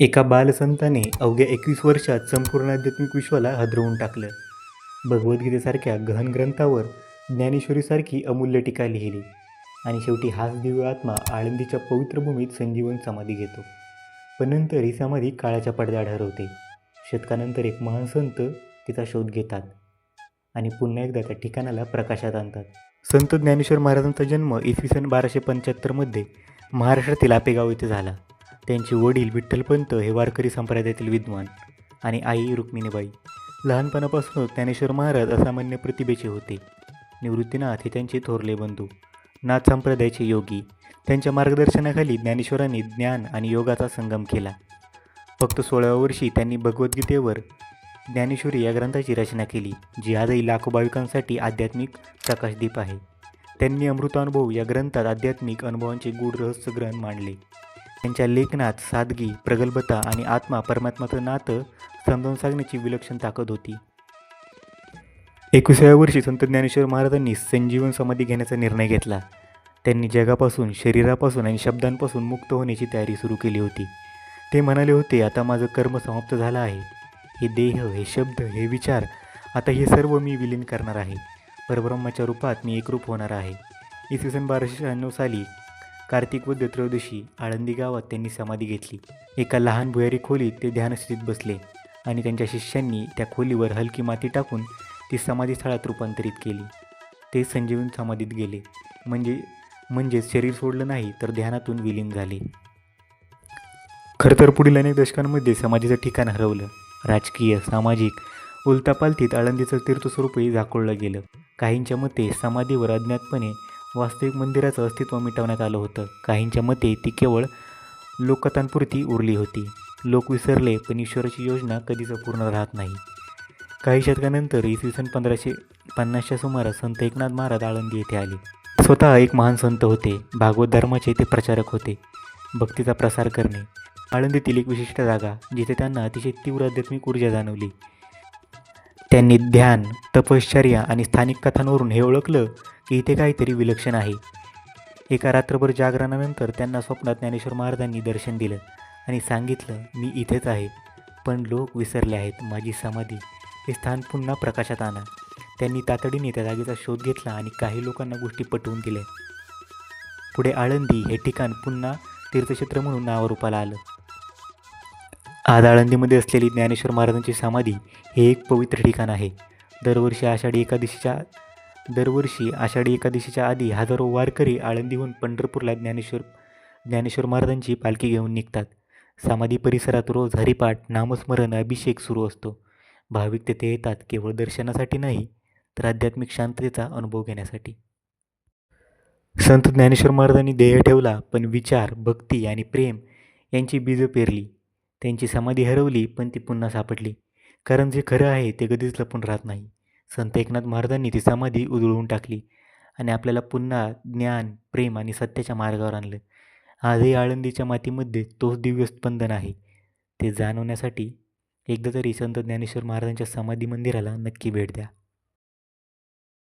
एका बालसंताने अवघ्या एकवीस वर्षात संपूर्ण आध्यात्मिक विश्वाला हादरवून टाकलं. भगवद्गीतेसारख्या गहन ग्रंथावर ज्ञानेश्वरीसारखी अमूल्य टीका लिहिली आणि शेवटी हाच दिव्य आत्मा आळंदीच्या पवित्र भूमीत संजीवन समाधी घेतो. पण नंतर ही समाधी काळाच्या पडद्याआड हरवते. शतकानंतर एक महान संत तिचा शोध घेतात आणि पुन्हा एकदा त्या ठिकाणाला प्रकाशात आणतात. संत ज्ञानेश्वर महाराजांचा जन्म इसवी सन बाराशे पंच्याहत्तरमध्ये महाराष्ट्रातील आपेगाव येथे झाला. त्यांचे वडील विठ्ठलपंत हे वारकरी संप्रदायातील विद्वान आणि आई रुक्मिणीबाई. लहानपणापासूनच ज्ञानेश्वर महाराज असामान्य प्रतिभेचे होते. निवृत्तीनाथ हे त्यांचे थोरले बंधू. नाथ संप्रदायाचे योगी. त्यांच्या मार्गदर्शनाखाली ज्ञानेश्वरांनी ज्ञान आणि योगाचा संगम केला. फक्त सोळाव्या वर्षी त्यांनी भगवद्गीतेवर ज्ञानेश्वरी या ग्रंथाची रचना केली जी आजही लाखो भाविकांसाठी आध्यात्मिक प्रकाशदीप आहे. त्यांनी अमृतानुभव या ग्रंथात आध्यात्मिक अनुभवांचे गूढ रहस्य ग्रहण मांडले. त्यांच्या लेखनात सादगी प्रगल्भता आणि आत्मा परमात्माचं नातं समजावून सांगण्याची विलक्षण ताकद होती. एकविसाव्या वर्षी संत ज्ञानेश्वर महाराजांनी संजीवन समाधी घेण्याचा निर्णय घेतला. त्यांनी जगापासून शरीरापासून आणि शब्दांपासून मुक्त होण्याची तयारी सुरू केली होती. ते म्हणाले होते आता माझं कर्म समाप्त झालं आहे. हे देह हे शब्द हे विचार आता हे सर्व मी विलीन करणार आहे. परब्रह्माच्या रूपात मी एकरूप होणार आहे. इसवी सन बाराशे शहाण्णव साली कार्तिक वद्य त्रयोदशी आळंदी गावात त्यांनी समाधी घेतली. एका लहान भुयारी खोलीत ते ध्यानस्थितीत बसले आणि त्यांच्या शिष्यांनी त्या खोलीवर हलकी माती टाकून ती समाधी स्थळात रूपांतरित केली. ते संजीवन समाधीत गेले. म्हणजे म्हणजेच शरीर सोडलं नाही तर ध्यानातून विलीन झाले. खरं तर पुढील अनेक दशकांमध्ये समाधीचं ठिकाण हरवलं. राजकीय सामाजिक उलतापालतीत आळंदीचं तीर्थस्वरूपही झाकोळलं गेलं. काहींच्या मते समाधीवर अज्ञातपणे वास्तविक मंदिराचं अस्तित्व मिटवण्यात आलं होतं. काहींच्या मते ती केवळ लोककथांपुरती उरली होती. लोक विसरले पण ईश्वराची योजना कधीच पूर्ण राहत नाही. काही शतकानंतर इसवी सन पंधराशे पन्नासच्या सुमारास संत एकनाथ महाराज आळंदी येथे आले. स्वतः एक महान संत होते. भागवत धर्माचे ते प्रचारक होते. भक्तीचा प्रसार करणे. आळंदीतील एक विशिष्ट जागा जिथे त्यांना अतिशय तीव्र आध्यात्मिक ऊर्जा जाणवली. त्यांनी ध्यान तपश्चर्या आणि स्थानिक कथांवरून हे ओळखलं की इथे काहीतरी विलक्षण आहे. एका रात्रभर जागरणानंतर त्यांना स्वप्नात ज्ञानेश्वर महाराजांनी दर्शन दिलं आणि सांगितलं मी इथेच आहे. पण लोक विसरले आहेत. माझी समाधी हे स्थान पुन्हा प्रकाशात आणा. त्यांनी तातडीने त्या जागेचा शोध घेतला आणि काही लोकांना गोष्टी पटवून दिल्या. पुढे आळंदी हे ठिकाण पुन्हा तीर्थक्षेत्र म्हणून नावारूपाला आलं. आज आळंदीमध्ये असलेली ज्ञानेश्वर महाराजांची समाधी हे एक पवित्र ठिकाण आहे. दरवर्षी आषाढी एकादशीच्या दरवर्षी आषाढी एकादशीच्या आधी हजारो वारकरी आळंदीहून पंढरपूरला ज्ञानेश्वर ज्ञानेश्वर महाराजांची पालखी घेऊन निघतात. समाधी परिसरात रोज हरिपाठ नामस्मरण अभिषेक सुरू असतो. भाविक तेथे येतात केवळ दर्शनासाठी नाही तर आध्यात्मिक शांततेचा अनुभव घेण्यासाठी. संत ज्ञानेश्वर महाराजांनी ध्येय ठेवला पण विचार भक्ती आणि प्रेम यांची बीजं पेरली. त्यांची समाधी हरवली पण ती पुन्हा सापडली. कारण जे खरं आहे ते कधीच लपून राहत नाही. संत एकनाथ महाराजांनी ती समाधी उधळून टाकली आणि आपल्याला पुन्हा ज्ञान प्रेम आणि सत्याच्या मार्गावर आणलं. आजही आळंदीच्या मातीमध्ये तोच दिव्य स्पंदन आहे. ते जाणवण्यासाठी एकदा तरी संत ज्ञानेश्वर महाराजांच्या समाधी मंदिराला नक्की भेट द्या.